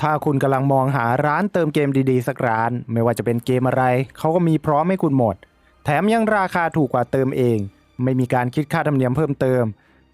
ถ้าคุณกำลังมองหาร้านเติมเกมดีๆ สักร้าน ไม่ว่าจะเป็นเกมอะไร เขาก็มีพร้อมให้คุณหมด แถมยังราคาถูกกว่าเติมเอง ไม่มีการคิดค่าธรรมเนียมเพิ่มเติม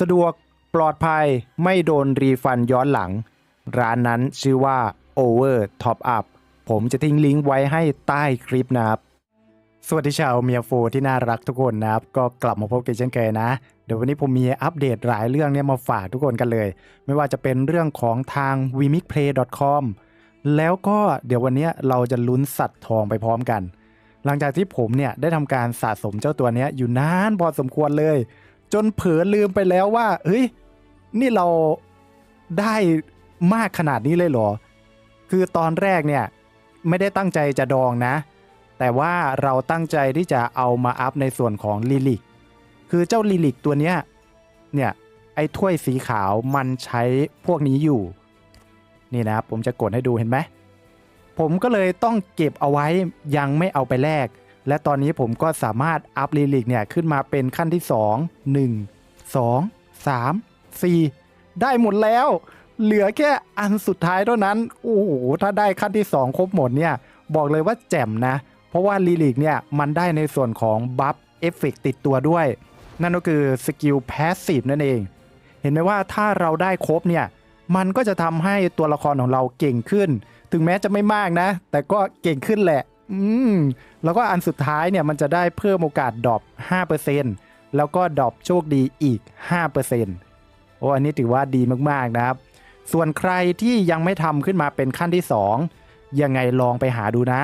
สะดวกปลอดภัยไม่โดนรีฟันย้อนหลัง ร้านนั้นชื่อว่า Over Top Up ผมจะทิ้งลิงก์ไว้ให้ใต้คลิปนะครับ สวัสดีชาวเมียโฟที่น่ารักทุกคนนะครับ ก็กลับมาพบกันเช่นเคยนะ เดี๋ยววันนี้ผมมีอัปเดตหลายเรื่องเนี่ยมาฝากทุกคนกันเลย ไม่ว่าจะเป็นเรื่องของทาง w i m i c p l a y c o m แล้วก็เดี๋ยววันนี้เราจะลุ้นสัตว์ทองไปพร้อมกัน หลังจากที่ผมเนี่ยได้ทำการสะสมเจ้าตัวนี้อยู่นานพอสมควรเลย จนเผลอลืมไปแล้วว่าเฮ้ยนี่เราได้มากขนาดนี้เลยเหรอ คือตอนแรกเนี่ยไม่ได้ตั้งใจจะดองนะ แต่ว่าเราตั้งใจที่จะเอามาอัพในส่วนของลิลิก คือเจ้าลิลิกตัวเนี้ยเนี่ยไอ้ถ้วยสีขาวมันใช้พวกนี้อยู่ นี่นะครับผมจะกดให้ดูเห็นไหมผมก็เลยต้องเก็บเอาไว้ยังไม่เอาไปแลกและตอนนี้ผมก็สามารถอัพลิลิกเนี่ยขึ้นมาเป็นขั้นที่ 2 1 2 3 4 ได้หมดแล้ว เหลือแค่อันสุดท้ายเท่านั้นโอ้โหถ้าได้ขั้นที่ 2 ครบหมดเนี่ยบอกเลยว่าแจ่มนะ เพราะว่าลิลิกเนี่ยมันได้ในส่วนของบัฟเอฟเฟกติดตัวด้วย นั่นก็คือสกิลแพสซีฟนั่นเอง เห็นไหมว่าถ้าเราได้ครบเนี่ย มันก็จะทำให้ตัวละครของเราเก่งขึ้น ถึงแม้จะไม่มากนะ แต่ก็เก่งขึ้นแหละ อืม แล้วก็อันสุดท้ายเนี่ยมันจะได้เพิ่มโอกาสดรอป5%แล้วก็ดรอปโชคดีอีก 5%โอ้อันนี้ถือว่าดีมากๆนะครับ ส่วนใครที่ยังไม่ทำขึ้นมาเป็นขั้นที่ 2 ยังไงลองไปหาดูนะ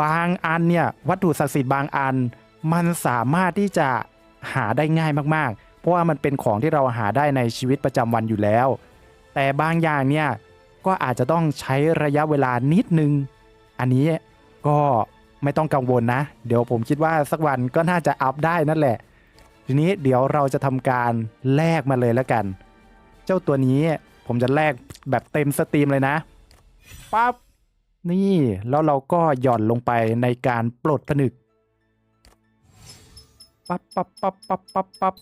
บางอันเนี่ยวัตถุศักดิ์สิทธิ์บางอัน มันสามารถที่จะ หาได้ง่ายมากๆ เพราะว่ามันเป็นของที่เราหาได้ในชีวิตประจำวันอยู่แล้ว แต่บางอย่างเนี่ยก็อาจจะต้องใช้ระยะเวลานิดนึง อันนี้ก็ไม่ต้องกังวลนะ เดี๋ยวผมคิดว่าสักวันก็น่าจะอัพได้นั่นแหละ ทีนี้เดี๋ยวเราจะทำการแลกมาเลยแล้วกัน เจ้าตัวนี้ผมจะแลกแบบเต็มสตรีมเลยนะปั๊บนี่แล้วเราก็หย่อนลงไปในการปลดผนึก ปั๊บปั๊บปั๊บปั๊บปั๊บปั๊บ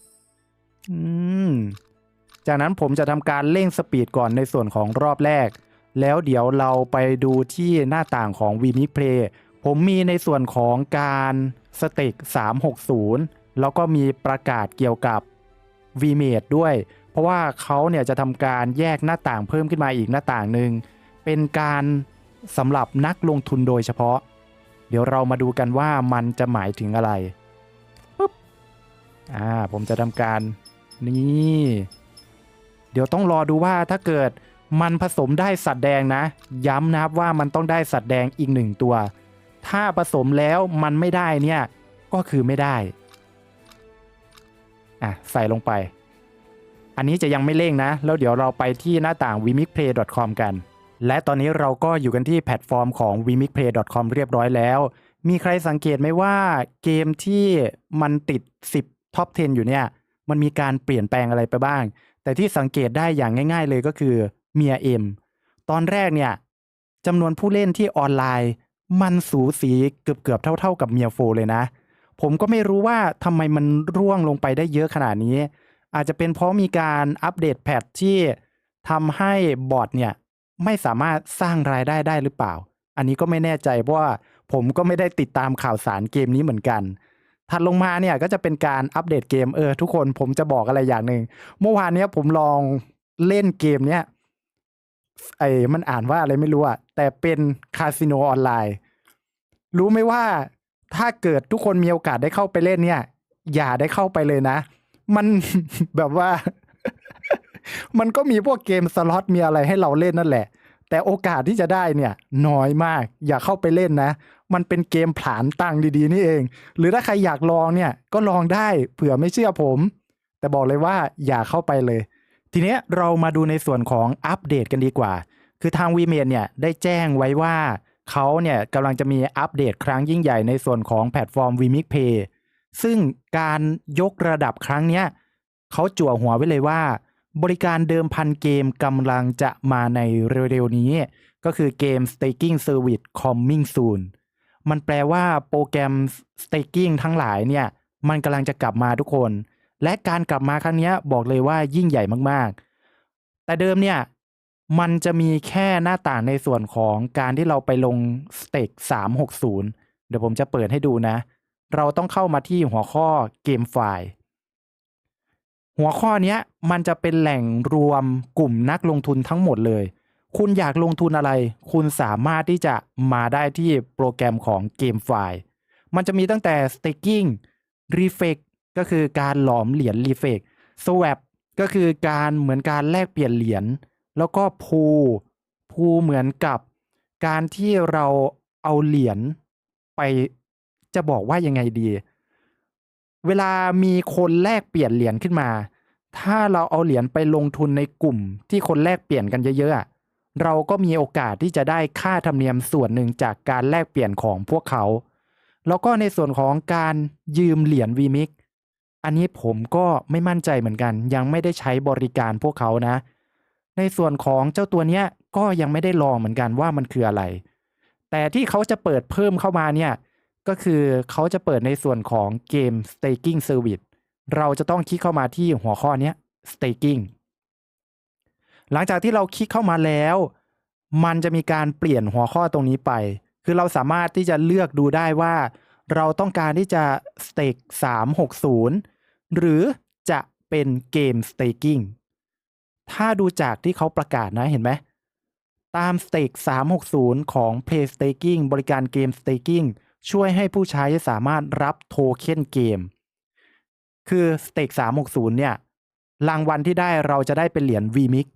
อืม จากนั้นผมจะทำการเร่งสปีดก่อนในส่วนของรอบแรก แล้วเดี๋ยวเราไปดูที่หน้าต่างของ v m i x Play ผมมีในส่วนของการสเต็ก360 แล้วก็มีประกาศเกี่ยวกับ v m a d e ด้วย เพราะว่าเขาเนี่ยจะทำการแยกหน้าต่างเพิ่มขึ้นมาอีกหน้าต่างหนึ่ง เป็นการสำหรับนักลงทุนโดยเฉพาะ เดี๋ยวเรามาดูกันว่ามันจะหมายถึงอะไร อ่าผมจะทำการนี่เดี๋ยวต้องรอดูว่าถ้าเกิดมันผสมได้สัตว์แดงนะ ย้ำนะครับว่ามันต้องได้สัตว์แดงอีกหนึ่งตัว ถ้าผสมแล้วมันไม่ได้เนี่ยก็คือไม่ได้อะใส่ลงไป อันนี้จะยังไม่เร่งนะ แล้วเดี๋ยวเราไปที่หน้าต่าง w i m i c p l a y c o m กัน และตอนนี้เราก็อยู่กันที่แพลตฟอร์มของ w i m i c p l a y c o m เรียบร้อยแล้ว มีใครสังเกตไหมว่าเกมที่มันติด 10 ท็อป 10 อยู่เนี่ยมันมีการเปลี่ยนแปลงอะไรไปบ้าง แต่ที่สังเกตได้อย่างง่าย ๆ เลยก็คือเมียเอ็มตอนแรกเนี่ยจำนวนผู้เล่นที่ออนไลน์ มันสูสีเกือบๆเท่า ๆ กับเมียโฟเลยนะ ผมก็ไม่รู้ว่าทำไมมันร่วงลงไปได้เยอะขนาดนี้ อาจจะเป็นเพราะมีการอัปเดตแพทที่ทำให้บอทเนี่ยไม่สามารถสร้างรายได้ได้หรือเปล่า อันนี้ก็ไม่แน่ใจเพราะว่าผมก็ไม่ได้ติดตามข่าวสารเกมนี้เหมือนกัน ถัดลงมาเนี่ยก็จะเป็นการอัปเดตเกมเออทุกคนผมจะบอกอะไรอย่างหนึ่งเมื่อวานเนี้ยผมลองเล่นเกมเนี้ยไอ้มันอ่านว่าอะไรไม่รู้อะแต่เป็นคาสิโนออนไลน์ รู้ไหมว่าถ้าเกิดทุกคนมีโอกาสได้เข้าไปเล่นเนี่ย อย่าได้เข้าไปเลยนะ มันแบบว่า มันก็มีพวกเกมสล็อตมีอะไรให้เราเล่นนั่นแหละ แต่โอกาสที่จะได้เนี่ย น้อยมาก อย่าเข้าไปเล่นนะ มันเป็นเกมผลานตังดีๆ นี่เอง หรือถ้าใครอยากลองเนี่ยก็ลองได้เผื่อไม่เชื่อผม แต่บอกเลยว่าอย่าเข้าไปเลย ทีเนี้ยเรามาดูในส่วนของอัปเดตกันดีกว่า คือทางวีเมนเนี่ยได้แจ้งไว้ว่าเขาเนี่ยกำลังจะมีอัปเดตครั้งยิ่งใหญ่ในส่วนของแพลตฟอร์ม v m i c Pay ซึ่งการยกระดับครั้งเนี้ยเขาจั่วหัวไว้เลยว่า บริการเดิมพันเกมกำลังจะมาในเร็วๆนี้ ก็คือเกม Staking Service Coming Soon มันแปลว่าโปรแกรม Staking ทั้งหลายเนี่ย มันกำลังจะกลับมาทุกคน และการกลับมาครั้งนี้บอกเลยว่ายิ่งใหญ่มากๆ แต่เดิมเนี่ย มันจะมีแค่หน้าต่างในส่วนของการที่เราไปลงสเต็ก360 เดี๋ยวผมจะเปิดให้ดูนะ เราต้องเข้ามาที่หัวข้อเกมไฟล์หัวข้อนี้มันจะเป็นแหล่งรวมกลุ่มนักลงทุนทั้งหมดเลย คุณอยากลงทุนอะไร คุณสามารถที่จะมาได้ที่โปรแกรมของเกมไฟล์มันจะมีตั้งแต่ staking reflect ก็คือการหลอมเหรียญ reflect swap ก็คือการเหมือนการแลกเปลี่ยนเหรียญ แล้วก็ pool pool เหมือนกับ การที่เราเอาเหรียญไปจะบอกว่ายังไงดี เวลามีคนแลกเปลี่ยนเหรียญขึ้นมา ถ้าเราเอาเหรียญไปลงทุนในกลุ่มที่คนแลกเปลี่ยนกันเยอะๆอะ เราก็มีโอกาสที่จะได้ค่าธรรมเนียมส่วนหนึ่งจากการแลกเปลี่ยนของพวกเขา แล้วก็ในส่วนของการยืมเหรียญ VMix อันนี้ผมก็ไม่มั่นใจเหมือนกัน ยังไม่ได้ใช้บริการพวกเขานะ ในส่วนของเจ้าตัวเนี้ยก็ยังไม่ได้ลองเหมือนกันว่ามันคืออะไร แต่ที่เขาจะเปิดเพิ่มเข้ามาเนี่ยก็คือเขาจะเปิดในส่วนของเกม staking service เราจะต้องคลิกเข้ามาที่หัวข้อนี้ staking หลังจากที่เราคลิกเข้ามาแล้ว มันจะมีการเปลี่ยนหัวข้อตรงนี้ไป คือเราสามารถที่จะเลือกดูได้ว่า เราต้องการที่จะ stake 360 หรือจะเป็นเกม staking ถ้าดูจากที่เขาประกาศนะเห็นไหมตาม Stake 360 ของ Play Staking บริการเกม Staking ช่วยให้ผู้ใช้สามารถรับโทเค็นเกม คือ Stake 360 เนี่ย รางวัลที่ได้เราจะได้เป็นเหรียญ VMix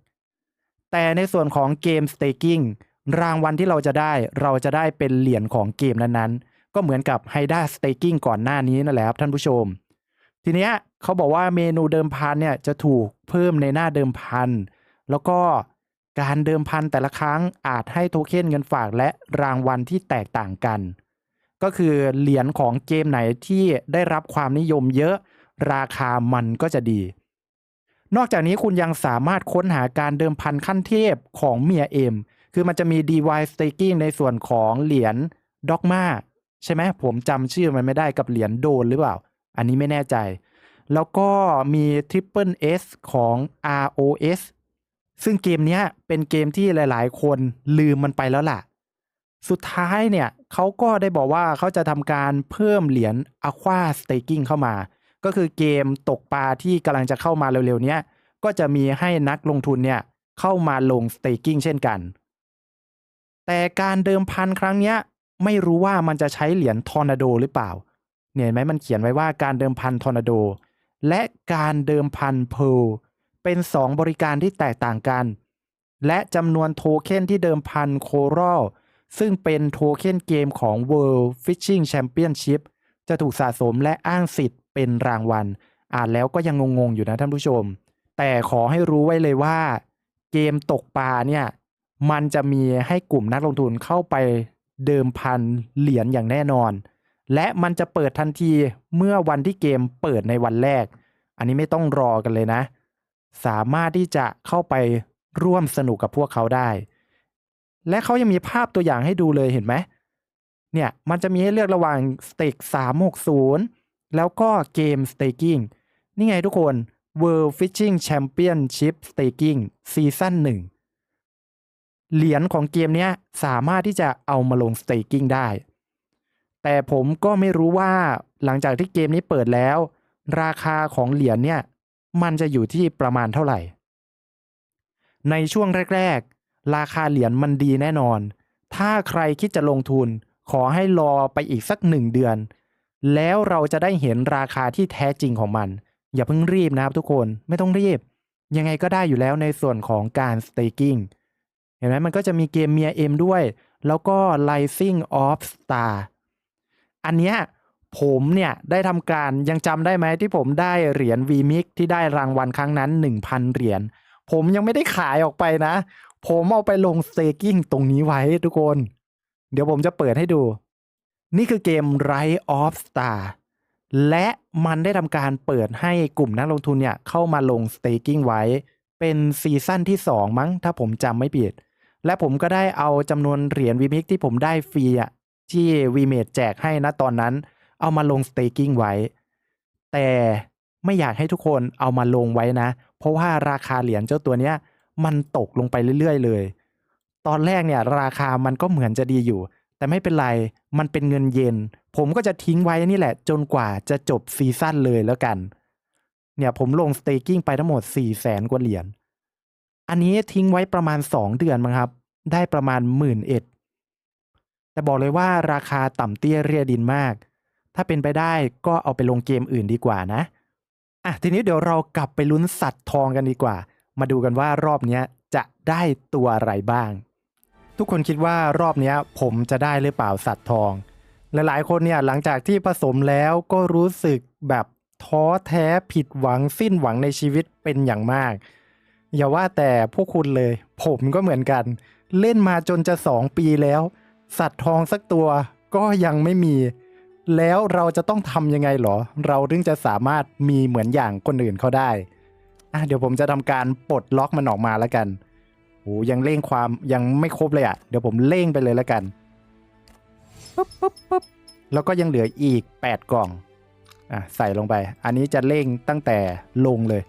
แต่ในส่วนของเกม Staking รางวัลที่เราจะได้เราจะได้เป็นเหรียญของเกมนั้นๆ ก็เหมือนกับ Hida Staking ก่อนหน้านี้นั่นแหละครับท่านผู้ชม ทีเนี้ยเขาบอกว่าเมนูเดิมพันเนี่ยจะถูกเพิ่มในหน้าเดิมพัน แล้วก็การเดิมพันแต่ละครั้งอาจให้โทเค็นเงินฝากและรางวัลที่แตกต่างกัน ก็คือเหรียญของเกมไหนที่ได้รับความนิยมเยอะ ราคามันก็จะดี นอกจากนี้คุณยังสามารถค้นหาการเดิมพันขั้นเทพของเมียเอ็มคือมันจะมี DY Staking ในส่วนของเหรียญด็อกมาใช่ไหมผมจำชื่อมันไม่ได้กับเหรียญโดนหรือเปล่า อันนี้ไม่แน่ใจ แล้วก็มี Triple S ของ ROS ซึ่งเกมนี้เป็นเกมที่หลาย ๆ คนลืมมันไปแล้วล่ะ สุดท้ายเนี่ยเขาก็ได้บอกว่าเขาจะทำการเพิ่มเหรียญ Aqua Staking เข้ามา ก็คือเกมตกปลาที่กำลังจะเข้ามาเร็วๆนี้ก็จะมีให้นักลงทุนเนี่ยเข้ามาลง Staking เช่นกัน แต่การเดิมพันครั้งเนี้ยไม่รู้ว่ามันจะใช้เหรียญทอร์นาโดหรือเปล่า เนี่ยเห็นไหมมันเขียนไว้ว่าการเดิมพันทอร์นาโด และการเดิมพันเพลเป็น 2 บริการที่แตกต่างกัน และจำนวนโทเค็นที่เดิมพันโคร a l ซึ่งเป็นโทเค็นเกมของ World Fishing Championship จะถูกสะสมและอ้างสิทธิ์ เป็นรางวัล อ่านแล้วก็ยังงงๆอยู่นะท่านผู้ชม แต่ขอให้รู้ไว้เลยว่า เกมตกปลาเนี่ยมันจะมีให้กลุ่มนักลงทุนเข้าไปเดิมพันเหรียญอย่างแน่นอน และมันจะเปิดทันทีเมื่อวันที่เกมเปิดในวันแรก อันนี้ไม่ต้องรอกันเลยนะ สามารถที่จะเข้าไปร่วมสนุกกับพวกเขาได้ และเขายังมีภาพตัวอย่างให้ดูเลยเห็นไหมเนี่ยมันจะมีให้เลือกระหว่าง Stake 360 แล้วก็เกม Staking นี่ไงทุกคน World Fishing Championship Staking ซีซั่น1เหรียญของเกมนี้สามารถที่จะเอามาลง Staking ได้ แต่ผมก็ไม่รู้ว่าหลังจากที่เกมนี้เปิดแล้ว ราคาของเหรียญเนี่ย มันจะอยู่ที่ประมาณเท่าไหร่ ในช่วงแรก ๆ ราคาเหรียญมันดีแน่นอน ถ้าใครคิดจะลงทุนขอให้รอไปอีกสักหนึ่งเดือน แล้วเราจะได้เห็นราคาที่แท้จริงของมัน อย่าเพิ่งรีบนะครับทุกคนไม่ต้องรีบ ยังไงก็ได้อยู่แล้วในส่วนของการ staking เห็นไหมมันก็จะมีเกมเมียเอ็มด้วย แล้วก็ Rising of Star อันเนี้ยผมเนี่ยได้ทำการยังจำได้ไหมที่ผมได้เหรียญ VMix ที่ได้รางวัลครั้งนั้น 1,000 เหรียญผมยังไม่ได้ขายออกไปนะ ผมเอาไปลง staking ตรงนี้ไว้ทุกคน เดี๋ยวผมจะเปิดให้ดู นี่คือเกม Rise of Star และมันได้ทำการเปิดให้กลุ่มนักลงทุนเนี่ยเข้ามาลง staking ไว้ เป็นซีซั่นที่ 2 มั้ง ถ้าผมจำไม่ผิด และผมก็ได้เอาจำนวนเหรียญ VMix ที่ผมได้ฟรีอะที่ VMate แจกให้นะตอนนั้น เอามาลง staking ไว้ แต่ไม่อยากให้ทุกคนเอามาลงไว้นะ เพราะว่าราคาเหรียญเจ้าตัวเนี้ยมันตกลงไปเรื่อยๆเลย ตอนแรกเนี่ยราคามันก็เหมือนจะดีอยู่ แต่ไม่เป็นไร มันเป็นเงินเย็น ผมก็จะทิ้งไว้นี่แหละ จนกว่าจะจบซีซั่นเลยแล้วกัน เนี่ยผมลงสเต k กิ้งไปทั้งหมด4ี่แสนกว่าเหรียญ อันนี้ทิ้งไว้ประมาณ 2 เดือนมั้งครับ ได้ประมาณหมื่นเอ็ด แต่บอกเลยว่าราคาต่ำเตี้ยเรียดินมาก ถ้าเป็นไปได้ก็เอาไปลงเกมอื่นดีกว่านะ อะทีนี้เดี๋ยวเรากลับไปลุ้นสัตว์ทองกันดีกว่า มาดูกันว่ารอบนี้จะได้ตัวอะไรบ้าง ทุกคนคิดว่ารอบนี้ผมจะได้หรือเปล่าสัตว์ทอง หลายๆคนเนี่ยหลังจากที่ผสมแล้วก็รู้สึกแบบท้อแท้ผิดหวังสิ้นหวังในชีวิตเป็นอย่างมาก อย่าว่าแต่พวกคุณเลย ผมก็เหมือนกัน เล่นมาจนจะสองปีแล้ว สัตว์ทองสักตัวก็ยังไม่มี แล้วเราจะต้องทำยังไงหรอ เราถึงจะสามารถมีเหมือนอย่างคนอื่นเขาได้อะเดี๋ยวผมจะทำการปลดล็อกมันออกมาแล้วกัน ยังเร่งความยังไม่ครบเลยอะ่ะ เดี๋ยวผมเร่งไปเลยแล้วกันปุ๊บปุ๊บปุ๊บแล้วก็ยังเหลืออีก 8 กล่องอะใส่ลงไป อันนี้จะเร่งตั้งแต่ลงเลย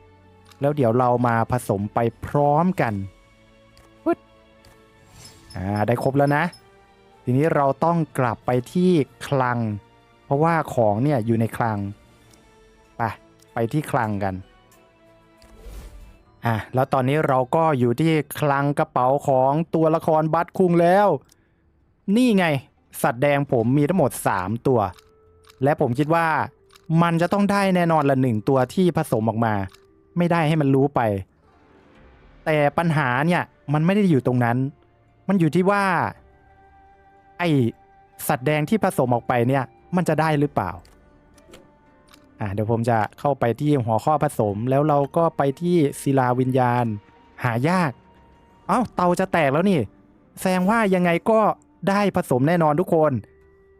แล้วเดี๋ยวเรามาผสมไปพร้อมกันปึ๊ดอ่าได้ครบแล้วนะ ทีนี้เราต้องกลับไปที่คลัง เพราะว่าของเนี่ยอยู่ในคลัง ไปไปที่คลังกัน อะแล้วตอนนี้เราก็อยู่ที่คลังกระเป๋าของตัวละครบัตคุงแล้ว นี่ไง สัตว์แดงผมมีทั้งหมด 3 ตัว และผมคิดว่ามันจะต้องได้แน่นอนละหนึ่งตัวที่ผสมออกมา ไม่ได้ให้มันรู้ไป แต่ปัญหาเนี่ยมันไม่ได้อยู่ตรงนั้น มันอยู่ที่ว่า ไอสัตว์แดงที่ผสมออกไปเนี่ย มันจะได้หรือเปล่า อะเดี๋ยวผมจะเข้าไปที่หัวข้อผสม แล้วเราก็ไปที่ศิลาวิญญาณ หายาก เอ้าเตาจะแตกแล้วนี่ แสดงว่ายังไงก็ได้ผสมแน่นอนทุกคน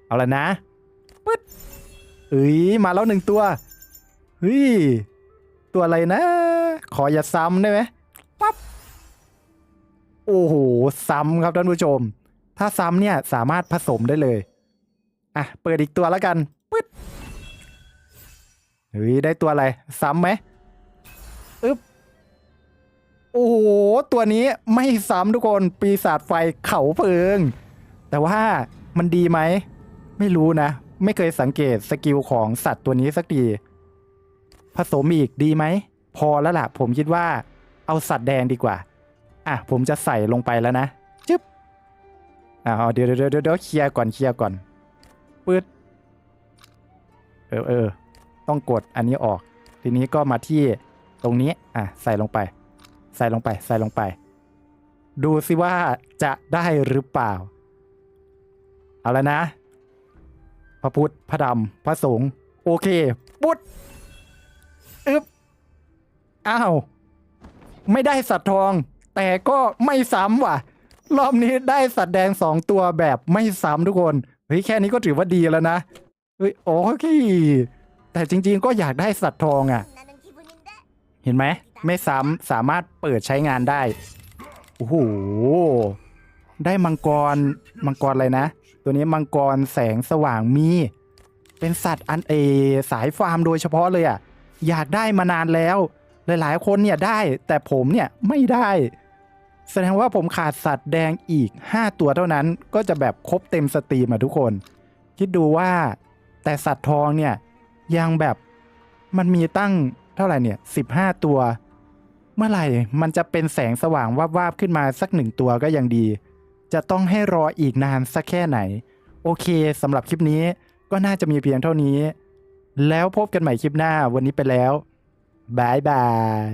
เอาละนะปึ๊ดเอ้ยมาแล้วหนึ่งตัวเฮ้ยตัวอะไรนะ ขออย่าซ้ำได้ไหมปั๊บโอ้โหซ้ำครับท่านผู้ชม ถ้าซ้ำเนี่ยสามารถผสมได้เลย อะ เปิดอีกตัวแล้วกันปึ๊ด เฮ้ยได้ตัวอะไร ซ้ำไหมอึ๊บโอ้โหตัวนี้ไม่ซ้ำทุกคนปีศาจไฟเขาเพลิง แต่ว่ามันดีไหม ไม่รู้นะ ไม่เคยสังเกตสกิลของสัตว์ตัวนี้สักทีผสมอีกดีไหม พอแล้วล่ะ ผมคิดว่าเอาสัตว์แดงดีกว่า อะ ผมจะใส่ลงไปแล้วนะจึ๊บอ่าเดี๋ยวเดี๋ยวเดี๋ยวเดี๋ยวเคลียร์ก่อนเคลียร์ก่อนปืดเออเออ ต้องกดอันนี้ออก ทีนี้ก็มาที่ตรงนี้อะใส่ลงไป ใส่ลงไป ใส่ลงไป ดูสิว่าจะได้หรือเปล่า เอาแล้วนะ พระพุทธพระดำพระสงฆ์โอเค ปุ๊ดอึบอ้าว ไม่ได้สัตว์ทอง แต่ก็ไม่ซ้ำว่ะ รอบนี้ได้สัตว์แดงสองตัวแบบไม่ซ้ำทุกคน เฮ้ย แค่นี้ก็ถือว่าดีแล้วนะ เฮ้ย โอเค แต่จริง ๆ ก็อยากได้สัตว์ทองอะ่ะ เห็นไหม ไม่ซ้ำสามารถเปิดใช้งานได้ โอ้โห ได้มังกร มังกรอะไรนะ ตัวนี้มังกรแสงสว่างมี เป็นสัตว์อันเอสายฟาร์มโดยเฉพาะเลยอะ่ะ อยากได้มานานแล้ว หลายๆ คนเนี่ยได้ แต่ผมเนี่ยไม่ได้ แสดงว่าผมขาดสัตว์แดงอีก 5 ตัวเท่านั้น ก็จะแบบครบเต็มสตรีมอะทุกคน คิดดูว่าแต่สัตว์ทองเนี่ย ยังแบบมันมีตั้งเท่าไหร่เนี่ย15ตัว เมื่อไหร่มันจะเป็นแสงสว่างวาบๆขึ้นมาสักหนึ่งตัวก็ยังดี จะต้องให้รออีกนานสักแค่ไหน โอเคสำหรับคลิปนี้ก็น่าจะมีเพียงเท่านี้ แล้วพบกันใหม่คลิปหน้าวันนี้ไปแล้วบายบาย